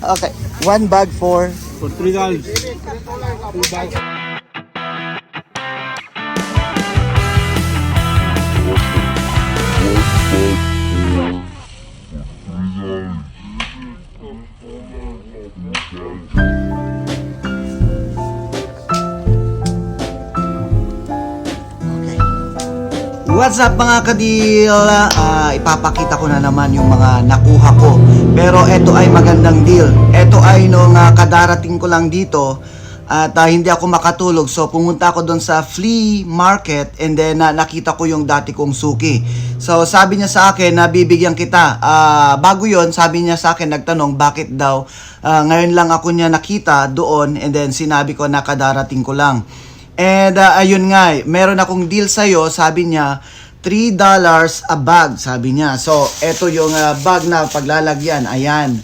Okay. One bag for For three dollars. Okay. What's up mga kadil? Ipapakita ko na naman yung mga nakuha ko. Pero ito ay magandang deal. Ito ay nung ah, kadarating ko lang dito at ah, hindi ako makatulog. So pumunta ako doon sa flea market and then ah, nakita ko yung dati kong suki. So sabi niya sa akin na bibigyan kita. Ah, bago yon sabi niya sa akin nagtanong bakit daw ah, ngayon lang ako niya nakita doon and then sinabi ko na kadarating ko lang. And uh, ayun nga, eh, meron akong deal sa'yo, sabi niya, $3 a bag, sabi niya. So, eto yung uh, bag na paglalagyan, ayan.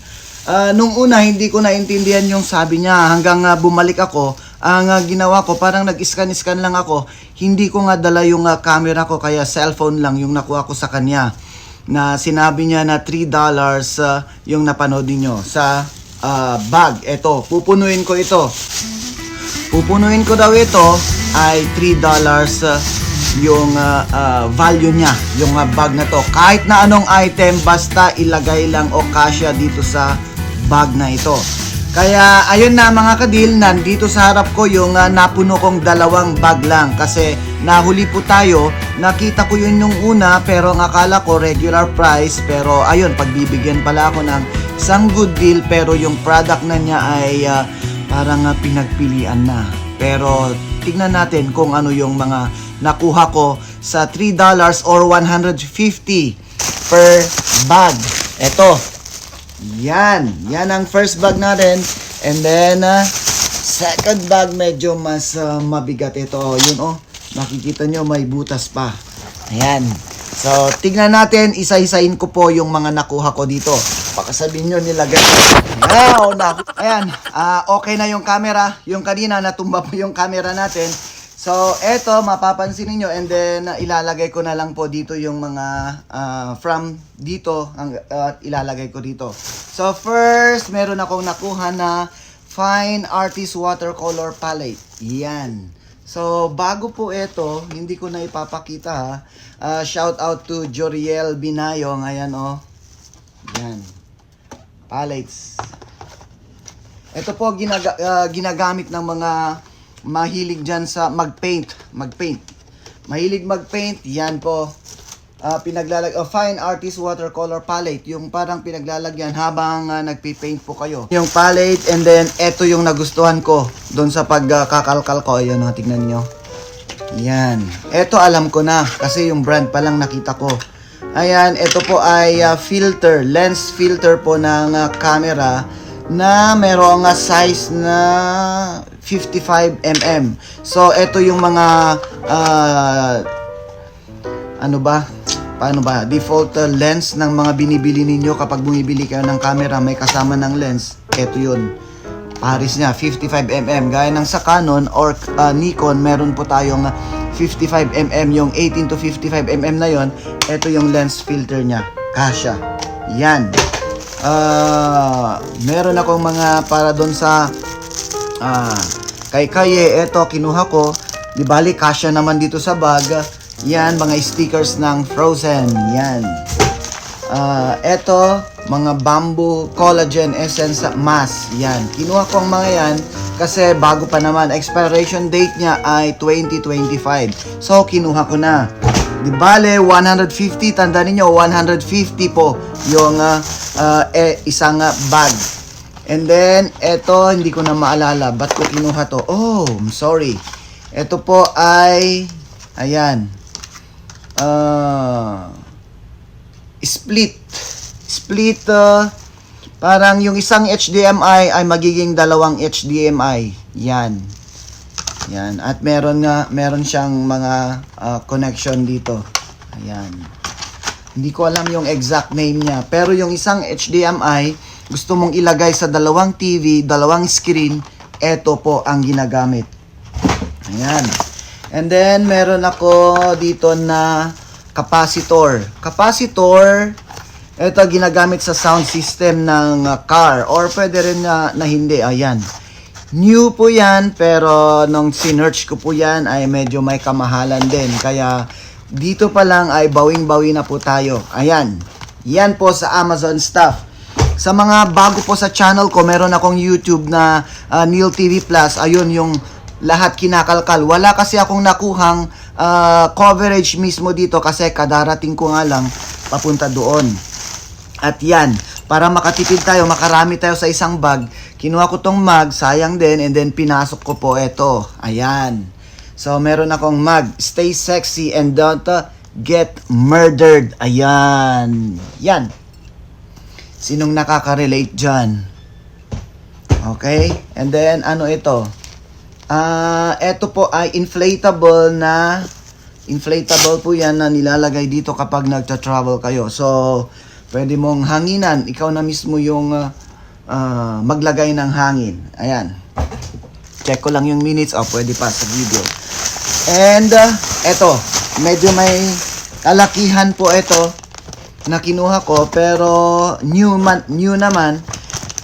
Uh, nung una, hindi ko naintindihan yung sabi niya, hanggang uh, bumalik ako, ang uh, ginawa ko, parang nag-scan-scan lang ako, hindi ko nga dala yung uh, camera ko, kaya cellphone lang yung nakuha ko sa kanya. Na sinabi niya na $3 uh, yung napanood niyo sa uh, bag. Eto, pupunuin ko ito. Pupunuin ko daw ito ay $3 uh, yung uh, uh, value niya, yung uh, bag na to. Kahit na anong item, basta ilagay lang o kasya dito sa bag na ito. Kaya ayun na mga kadil, nandito sa harap ko yung uh, napuno kong dalawang bag lang kasi nahuli po tayo, nakita ko yun yung una pero ang akala ko regular price pero ayun, pagbibigyan pala ako ng isang good deal pero yung product na niya ay uh, parang uh, pinagpilian na. Pero tignan natin kung ano yung mga nakuha ko sa $3 or 150 per bag. Ito. Yan. Yan ang first bag natin. And then, uh, second bag medyo mas uh, mabigat ito. Yun oh. Makikita nyo may butas pa. Ayan. So, tignan natin, isa-isain ko po yung mga nakuha ko dito. Baka sabihin nyo nilagay. Wow, na. Ayan, ah, okay na yung camera. Yung kanina, natumba po yung camera natin. So, eto, mapapansin niyo and then ah, ilalagay ko na lang po dito yung mga ah, from dito ang at ilalagay ko dito. So, first, meron akong nakuha na Fine Artist Watercolor Palette. Yan. So, bago po ito, hindi ko na ipapakita ha. Ah, shout out to Joriel Binayong. Ayan oh. Yan. Palettes. Ito po ginaga, ah, ginagamit ng mga mahilig dyan sa mag-paint. Mag-paint. Mahilig mag-paint. Yan po. Ah, pinaglalag oh, fine artist watercolor palette yung parang pinaglalagyan habang ah, nagpi-paint po kayo yung palette and then eto yung nagustuhan ko doon sa pagkakalkal ko ayun oh, tignan niyo yan eto alam ko na kasi yung brand pa lang nakita ko ayan eto po ay ah, filter lens filter po ng ah, camera na merong size na 55 mm so eto yung mga ah, ano ba? Paano ba? Default uh, lens ng mga binibili ninyo kapag bumibili kayo ng camera may kasama ng lens. Ito yun. Paris niya, 55mm. Gaya ng sa Canon or uh, Nikon, meron po tayong uh, 55mm. Yung 18 to 55mm na yon ito yung lens filter niya. Kasha. Yan. Uh, meron akong mga para doon sa ah, kay Kaye, eto kinuha ko. Di bali, kasya naman dito sa bag. Yan, mga stickers ng Frozen. Yan. Ah, eto, mga bamboo collagen essence mask. Yan. Kinuha ko ang mga yan kasi bago pa naman. Expiration date niya ay 2025. So, kinuha ko na. Di bale, 150. Tanda ninyo, 150 po yung ah, ah, eh, isang ah, bag. And then, eto, hindi ko na maalala. Ba't ko kinuha to? Oh, I'm sorry. Ito po ay, ayan, ah, split. Split, uh, parang yung isang HDMI ay magiging dalawang HDMI. Yan. Yan. At meron nga, meron siyang mga ah, connection dito. Ayan. Hindi ko alam yung exact name niya. Pero yung isang HDMI, gusto mong ilagay sa dalawang TV, dalawang screen, eto po ang ginagamit. Ayan. And then, meron ako dito na capacitor. Capacitor, Ito ginagamit sa sound system ng uh, car or pwede rin na, na hindi. Ayan. New po yan pero nung sinearch ko po yan ay medyo may kamahalan din. Kaya dito pa lang ay bawing-bawi na po tayo. Ayan. Yan po sa Amazon stuff. Sa mga bago po sa channel ko, meron akong YouTube na uh, Neil TV Plus. Ayun yung lahat kinakalkal. Wala kasi akong nakuhang uh, coverage mismo dito kasi kadarating ko nga lang papunta doon. At yan, para makatipid tayo, makarami tayo sa isang bag, kinuha ko tong mug, sayang din, and then pinasok ko po ito. Ayan. So, meron akong mug. Stay sexy and don't uh, get murdered. Ayan. Yan. Sinong nakaka-relate dyan? Okay? And then, ano ito? Ah, ito po ay inflatable na inflatable po 'yan na nilalagay dito kapag nagta-travel kayo. So, pwede mong hanginan, ikaw na mismo yung ah, ah, maglagay ng hangin. Ayan. Check ko lang yung minutes. Oh, pwede pa sa video. And ah, eto, medyo may kalakihan po ito na kinuha ko pero new man, new naman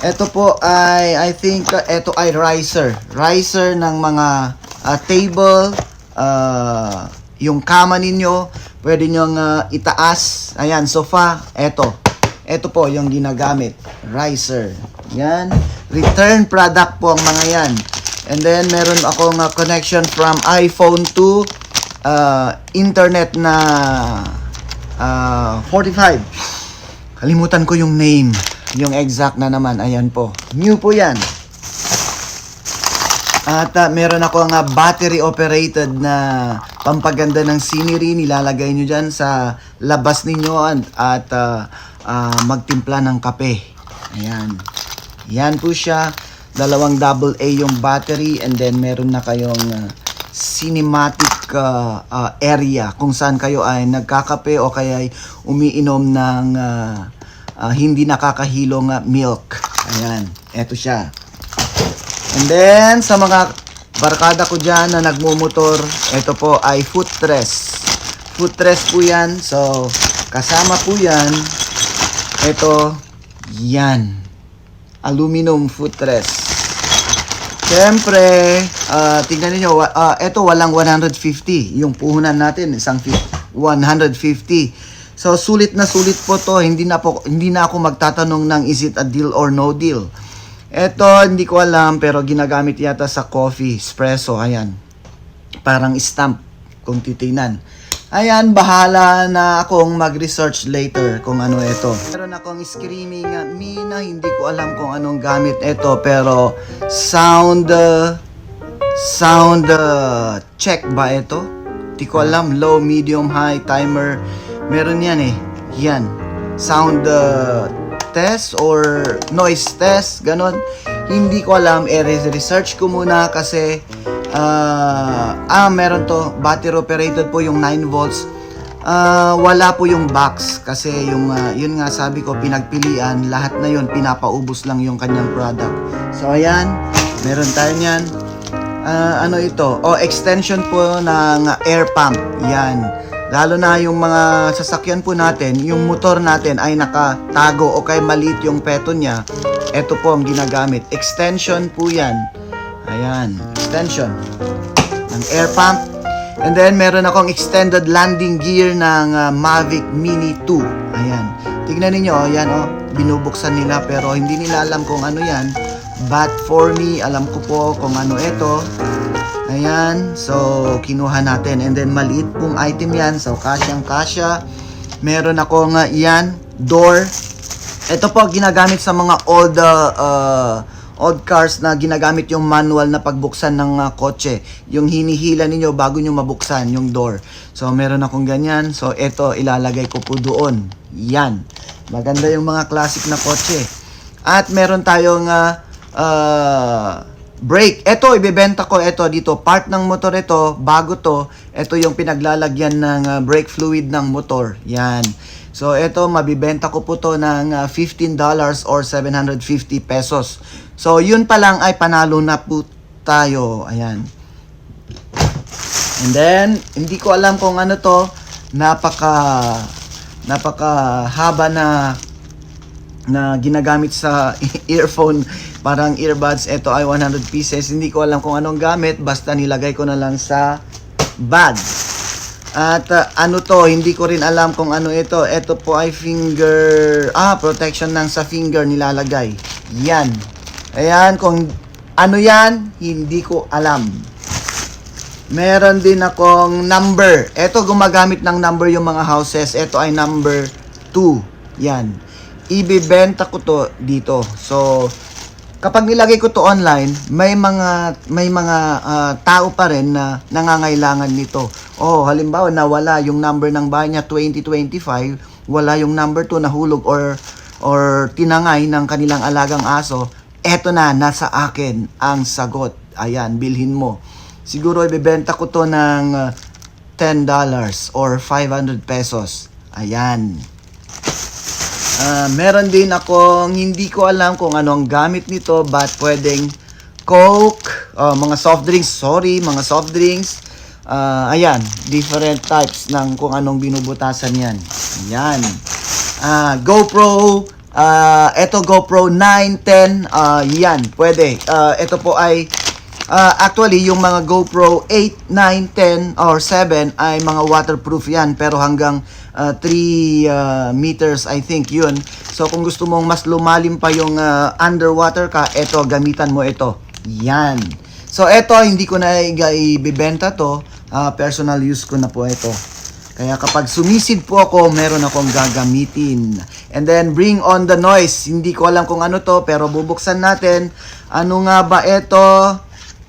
ito po ay I think uh, ito ay riser. Riser ng mga uh, table uh, yung kama ninyo, pwede nyo itaas. Ayan, sofa, eto. Ito po yung ginagamit. Riser. Yan. Return product po ang mga yan. And then, meron akong uh, connection from iPhone to uh, internet na uh, 45. Kalimutan ko yung name. Yung exact na naman. Ayan po. New po yan. At uh, meron ako nga battery operated na pampaganda ng scenery. Nilalagay nyo dyan sa labas ninyo at, at uh, uh, magtimpla ng kape. Ayan. Yan po siya. Dalawang double A yung battery and then meron na kayong uh, cinematic uh, uh, area kung saan kayo ay nagkakape o kaya ay umiinom ng uh, uh, hindi nakakahilong uh, milk. Ayan, eto siya. And then, sa mga barkada ko dyan na nagmumotor, ito po ay footrest. Footrest po yan. So, kasama po yan. Ito, yan. Aluminum footrest. Siyempre, uh, tignan niyo, uh, ito walang 150. Yung puhunan natin, isang 150. So sulit na sulit po to, hindi na po hindi na ako magtatanong ng is it a deal or no deal. Ito hindi ko alam pero ginagamit yata sa coffee, espresso, ayan. Parang stamp kung titingnan. Ayan, bahala na akong mag-research later kung ano ito. Meron akong screaming uh, Mina, hindi ko alam kung anong gamit ito pero sound uh, sound uh, check ba ito? Hindi ko alam, low, medium, high, timer. Meron yan eh. Yan. Sound uh, test or noise test, ganon. Hindi ko alam. E-research ko muna kasi uh, ah, meron to. Battery operated po yung 9 volts. Uh, wala po yung box kasi yung uh, yun nga sabi ko pinagpilian lahat na yun pinapaubos lang yung kanyang product so ayan meron tayo niyan uh, ano ito oh, extension po ng air pump yan Lalo na yung mga sasakyan po natin, yung motor natin ay nakatago o kay maliit yung peto niya. Ito po ang ginagamit. Extension po yan. Ayan, extension ng air pump. And then, meron akong extended landing gear ng uh, Mavic Mini 2. Ayan. Tignan ninyo, oh, yan oh, binubuksan nila pero hindi nila alam kung ano yan. But for me, alam ko po kung ano ito. Ayan, so kinuha natin and then maliit pong item yan, so kasyang kasya. Meron ako nga yan, door. Ito po ginagamit sa mga old uh, uh, old cars na ginagamit yung manual na pagbuksan ng uh, kotse. Yung hinihila ninyo bago nyo mabuksan yung door. So meron akong ganyan. So ito ilalagay ko po doon. Yan. Maganda yung mga classic na kotse. At meron tayong uh, uh, brake. Ito, ibebenta ko ito dito. Part ng motor ito, bago to. Ito yung pinaglalagyan ng uh, brake fluid ng motor. Yan. So, ito, mabibenta ko po to ng uh, $15 or 750 pesos. So, yun pa lang ay panalo na po tayo. Ayan. And then, hindi ko alam kung ano to. Napaka napaka haba na na ginagamit sa earphone, parang earbuds. Ito ay 100 pieces. Hindi ko alam kung anong gamit, basta nilagay ko na lang sa bag. At uh, ano to, hindi ko rin alam kung ano ito. Ito po ay finger, ah, protection ng sa finger nilalagay. Yan. Ayan, kung ano yan, hindi ko alam. Meron din akong number. Ito gumagamit ng number yung mga houses. Ito ay number 2. Yan. Ibibenta ko to dito. So, kapag nilagay ko to online, may mga may mga ah, tao pa rin na nangangailangan nito. Oh, halimbawa nawala yung number ng bahay niya 2025, wala yung number 2 nahulog or or tinangay ng kanilang alagang aso. Eto na nasa akin ang sagot. Ayan, bilhin mo. Siguro ibebenta ko to ng ah, $10 or 500 pesos. Ayan. Ah, meron din akong hindi ko alam kung ano ang gamit nito but pwedeng Coke, oh, mga soft drinks, sorry, mga soft drinks. Ah, ayan, different types ng kung anong binubutasan yan. Ayan. Ah, GoPro, ah, eto GoPro 9, 10, ah, yan, pwede. Ah, ito po ay Ah, actually, yung mga GoPro 8, 9, 10, or 7 ay mga waterproof yan. Pero hanggang 3 meters, I think, yun. So, kung gusto mong mas lumalim pa yung ah, underwater ka, eto, gamitan mo ito. Yan. So, eto, hindi ko na ibibenta to. Ah, personal use ko na po ito. Kaya kapag sumisid po ako, meron akong gagamitin. And then, bring on the noise. Hindi ko alam kung ano to, pero bubuksan natin. Ano nga ba ito?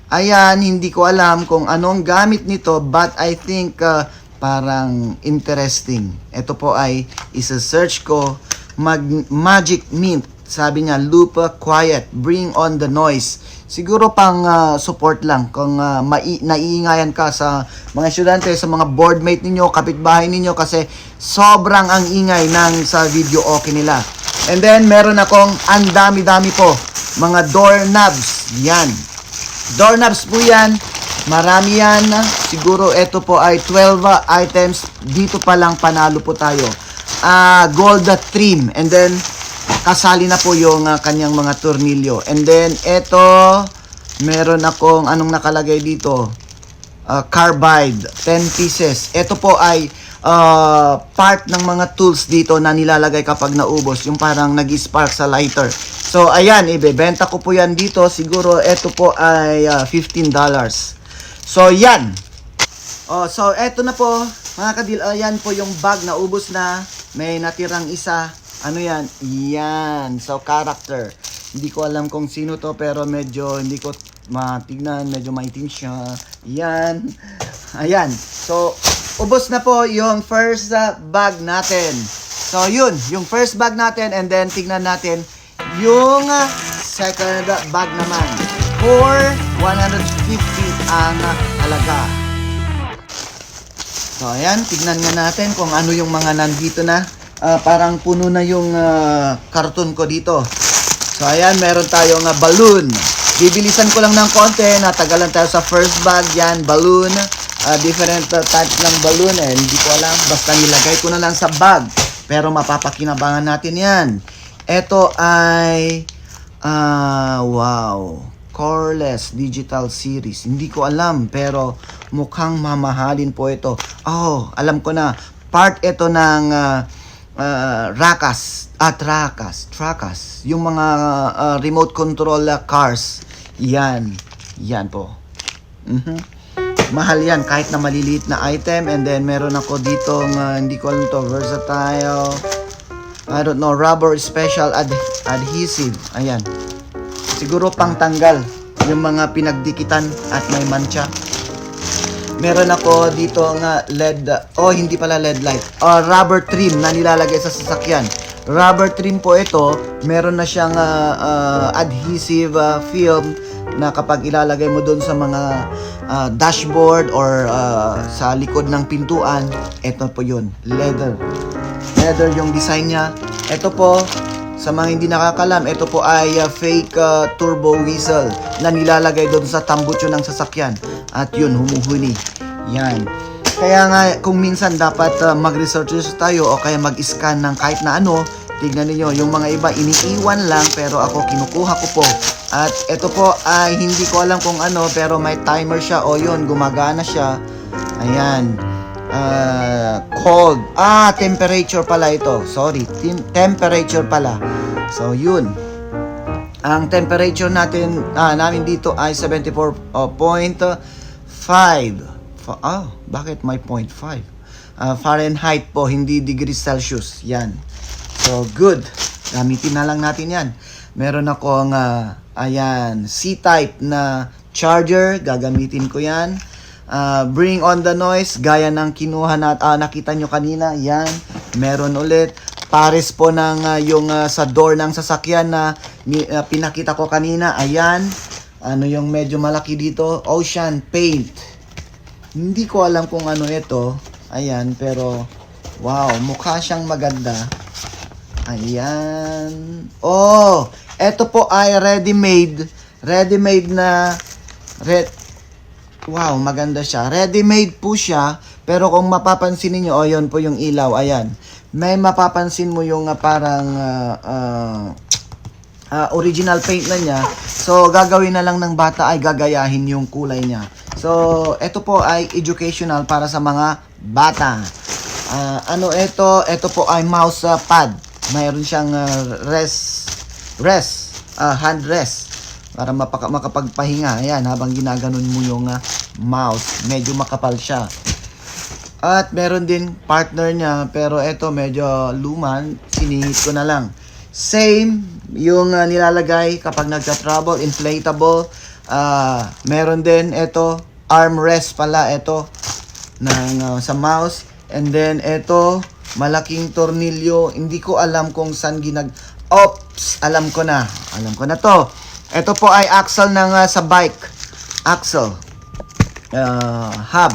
Ayan, hindi ko alam kung anong gamit nito, but I think uh, parang interesting. Ito po ay isa-search ko, mag- Magic Mint. Sabi niya, Lupa Quiet, bring on the noise. Siguro pang uh, support lang kung uh, mai- naiingayan ka sa mga estudyante, sa mga boardmate ninyo, kapitbahay ninyo kasi sobrang ang ingay ng sa video okay nila. And then meron akong ang dami-dami po mga doorknobs. Yan. Doorknobs po yan. Marami yan. Siguro ito po ay 12 items. Dito pa lang panalo po tayo. Ah, gold trim. And then, kasali na po yung ah, kanyang mga tornilyo. And then, ito, meron akong anong nakalagay dito. Ah, carbide, 10 pieces. Ito po ay ah, part ng mga tools dito na nilalagay kapag naubos. Yung parang nag-spark sa lighter. So, ayan, ibebenta ko po yan dito. Siguro, ito po ay ah, $15. So, yan. Oh, so, eto na po. Mga kadil, ayan po yung bag na ubos na. May natirang isa. Ano yan? Yan. So, character. Hindi ko alam kung sino to, pero medyo hindi ko matignan. Medyo maitim siya. Yan. Ayan. So, ubos na po yung first uh, bag natin. So, yun. Yung first bag natin. And then, tignan natin yung uh, second bag naman. For 150 ang halaga. So, ayan, tignan nga natin kung ano yung mga nandito na. Ah, parang puno na yung ah, karton ko dito. So, ayan, meron tayong uh, balloon. Bibilisan ko lang ng konti, natagalan tayo sa first bag, yan, balloon. Ah, different uh, types ng balloon eh, hindi ko alam. Basta nilagay ko na lang sa bag. Pero mapapakinabangan natin yan. Ito ay, ah, wow, Coreless Digital Series. Hindi ko alam, pero mukhang mamahalin po ito. Oh, alam ko na. Part ito ng ah, ah, Rakas. At Rakas. Trakas. Yung mga ah, remote control ah, cars. Yan. Yan po. Mhm. Mahal yan kahit na maliliit na item. And then meron ako dito hindi ko alam to, versatile. I don't know, rubber special ad- adhesive. Ayan. Siguro pang tanggal yung mga pinagdikitan at may mancha. Meron ako dito nga LED, oh hindi pala LED light, oh, rubber trim na nilalagay sa sasakyan. Rubber trim po ito, meron na siyang ah, ah, adhesive ah, film na kapag ilalagay mo doon sa mga ah, dashboard or ah, sa likod ng pintuan, ito po yun, leather. Leather yung design niya. Ito po, sa mga hindi nakakalam, ito po ay uh, fake uh, turbo whistle na nilalagay doon sa tambutso ng sasakyan. At yun, humuhuni. Yan. Kaya nga, kung minsan dapat uh, mag-research tayo o kaya mag-scan ng kahit na ano, Tignan niyo yung mga iba iniiwan lang pero ako kinukuha ko po. At ito po ay hindi ko alam kung ano pero may timer siya. O yun, gumagana siya. Ayan. Ah, cold. Ah, temperature pala ito. Sorry, tem- temperature pala. So, yun. Ang temperature natin ah, namin dito ay 74.5. Fa- ah, bakit may 0.5? Ah, Fahrenheit po, hindi degrees Celsius. Yan. So, good. Gamitin na lang natin yan. Meron akong, ah, ayan, C-type na charger. Gagamitin ko yan. Ah, bring on the noise, gaya ng kinuha na, ah, nakita nyo kanina. Yan. Meron ulit. Pares po ng ah, yung ah, sa door ng sasakyan na ah, pinakita ko kanina. Ayan. Ano yung medyo malaki dito? Ocean paint. Hindi ko alam kung ano ito. Ayan, pero wow, mukha siyang maganda. Ayan. Oh, ito po ay ready-made. Ready-made na red Wow, maganda siya. Ready-made po siya, pero kung mapapansin niyo, oh, yun po yung ilaw. Ayan. May mapapansin mo yung ah, parang ah, ah, ah, original paint na niya. So, gagawin na lang ng bata ay gagayahin yung kulay niya. So, ito po ay educational para sa mga bata. Ah, ano ito? Ito po ay mouse ah, pad. Mayroon siyang ah, rest, rest, ah, hand rest para mapaka- makapagpahinga. Ayan, habang ginaganon mo yung ah, mouse. Medyo makapal siya. At meron din partner niya, pero ito medyo luman, sinihit ko na lang. Same, yung ah, nilalagay kapag nagka-travel, inflatable. Ah, meron din ito, armrest pala ito ng ah, sa mouse. And then ito, malaking tornilyo. Hindi ko alam kung saan ginag... Ops! Alam ko na. Alam ko na to. Ito po ay axle ng ah, sa bike. Axle uh, hub.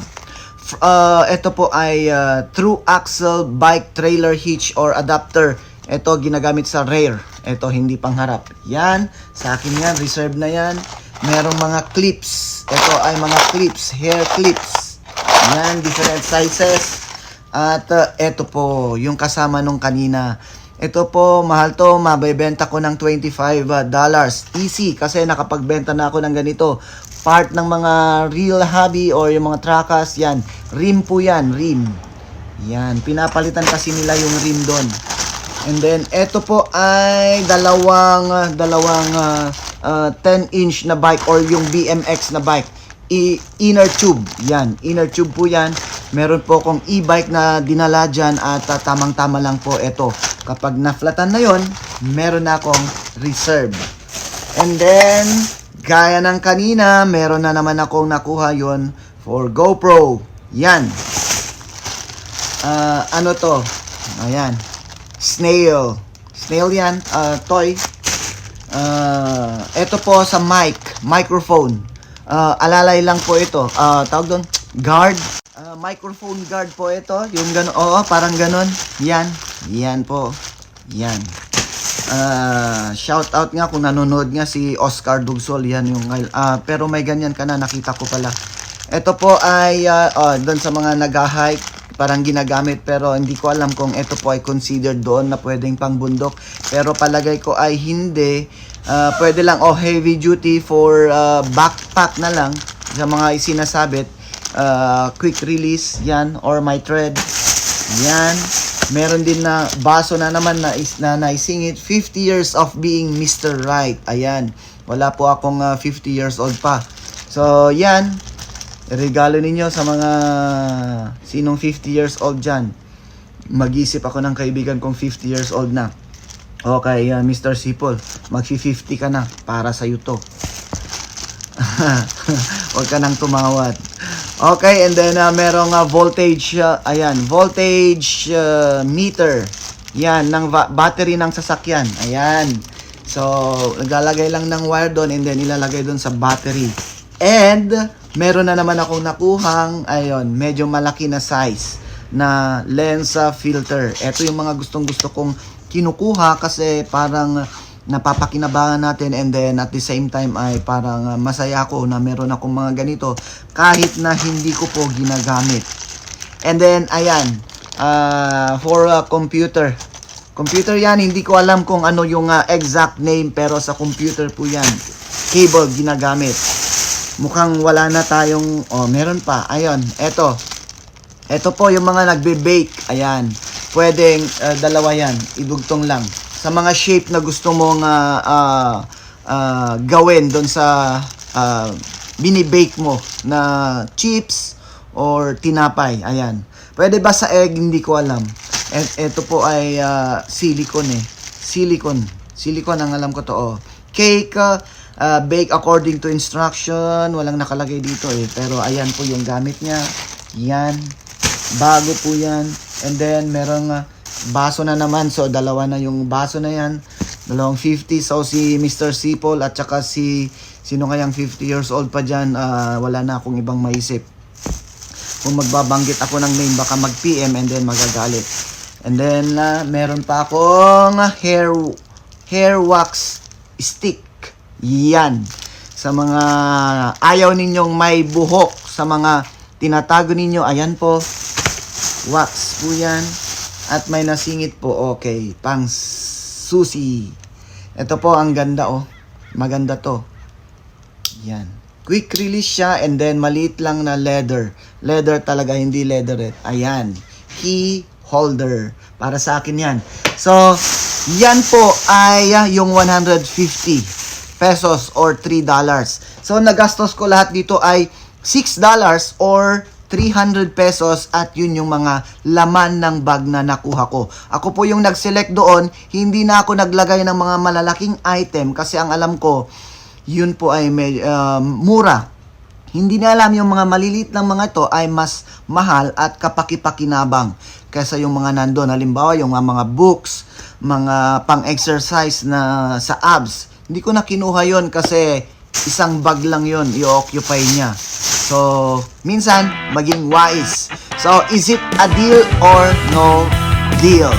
Uh, ito po ay uh, true axle bike trailer hitch or adapter. Ito ginagamit sa rear. Ito hindi pangharap. Yan, sa akin yan, reserve na yan. Merong mga clips. Ito ay mga clips, hair clips. Yan, different sizes. At uh, ito po, yung kasama nung kanina. Ito po, mahal to, mabebenta ko ng 25 uh, dollars. Easy, kasi nakapagbenta na ako ng ganito. Part ng mga real hobby or yung mga trakas, yan. Rim po yan, rim. Yan, pinapalitan kasi nila yung rim doon. And then, ito po ay dalawang, uh, dalawang uh, uh, 10-inch na bike or yung BMX na bike. I- inner tube, yan. Inner tube po yan. Meron po akong e-bike na dinala dyan at uh, tamang-tama lang po ito. Kapag na-flatan na yon, meron na akong reserve. And then, gaya ng kanina, meron na naman akong nakuha yon for GoPro. Yan. Ah, ano to? Ayan. Snail. Snail yan. ah, toy. Ah, ito po sa mic. Microphone. Ah, alalay lang po ito. Ah, tawag doon. Guard. Ah, microphone guard po ito. Yung gano'n. Oo, parang gano'n. Yan. Yan po. Yan. Ah, shout out nga kung nanonood nga si Oscar Dugsol yan yung ah, pero may ganyan ka na nakita ko pala. Ito po ay ah, oh, doon sa mga nag-hike parang ginagamit pero hindi ko alam kung ito po ay considered doon na pwedeng pangbundok pero palagay ko ay hindi Ah, pwede lang oh heavy duty for ah, backpack na lang sa mga isinasabit Ah, quick release yan or my thread yan. Meron din na baso na naman na, is, na naisingit 50 years of being Mr. Right. Ayan. Wala po akong ah, 50 years old pa. So, yan. Regalo ninyo sa mga sinong 50 years old dyan. Mag-isip ako ng kaibigan kong 50 years old na. Okay, ah, Mr. Sipol, mag-50 ka na para sa to. Huwag ka nang tumawad. Okay, and then uh, merong uh, voltage, uh, ayan, voltage uh, meter. Yan, ng battery ng sasakyan. Ayan. So, naglalagay lang ng wire doon and then ilalagay doon sa battery. And, meron na naman akong nakuhang, ayun, medyo malaki na size na lens uh, filter. Ito yung mga gustong gusto kong kinukuha kasi parang napapakinabangan natin and then at the same time ay parang uh, masaya ako na meron akong mga ganito kahit na hindi ko po ginagamit. And then ayan, uh, for a computer. Computer yan, hindi ko alam kung ano yung ah, exact name pero sa computer po yan. Cable ginagamit. Mukhang wala na tayong, oh meron pa. Ayun, eto. Eto po yung mga nagbe-bake. Ayan. Pwedeng ah, dalawa yan. Idugtong lang. Sa mga shape na gusto mong ah, ah, ah, gawin doon sa ah, binibake mo na chips or tinapay. Ayan. Pwede ba sa egg? Hindi ko alam. Et, eto po ay ah, silicone eh. Silicone. Silicone ang alam ko to. Oh. Cake, ah, ah, bake according to instruction. Walang nakalagay dito eh. Pero ayan po yung gamit niya. Yan. Bago po yan. And then, merong ah, baso na naman. So, dalawa na yung baso na yan. Dalawang 50. So, si Mr. Sipol at saka si sino kayang 50 years old pa dyan, ah, wala na akong ibang maisip. Kung magbabanggit ako ng name, baka mag-PM and then magagalit. And then, ah, meron pa akong hair, hair wax stick. Yan. Sa mga ayaw ninyong may buhok, sa mga tinatago ninyo, ayan po. Wax po yan. At may nasingit po, okay. Pang susi. Ito po, ang ganda oh. Maganda to. Yan. Quick release siya and then maliit lang na leather. Leather talaga, hindi leatherette. Ayan. Key holder. Para sa akin yan. So, yan po ay ah, yung 150 pesos or 3 dollars. So, nagastos ko lahat dito ay 6 dollars or 300 pesos at yun yung mga laman ng bag na nakuha ko. Ako po yung nag-select doon, hindi na ako naglagay ng mga malalaking item kasi ang alam ko, yun po ay may, um, mura. Hindi na alam yung mga maliliit lang mga ito ay mas mahal at kapaki-pakinabang kaysa yung mga nandun. Halimbawa, yung mga books, mga pang-exercise na sa abs. Hindi ko na kinuha yon kasi isang bag lang yon i-occupy niya. So, minsan, maging wise. So, is it a deal or no deal?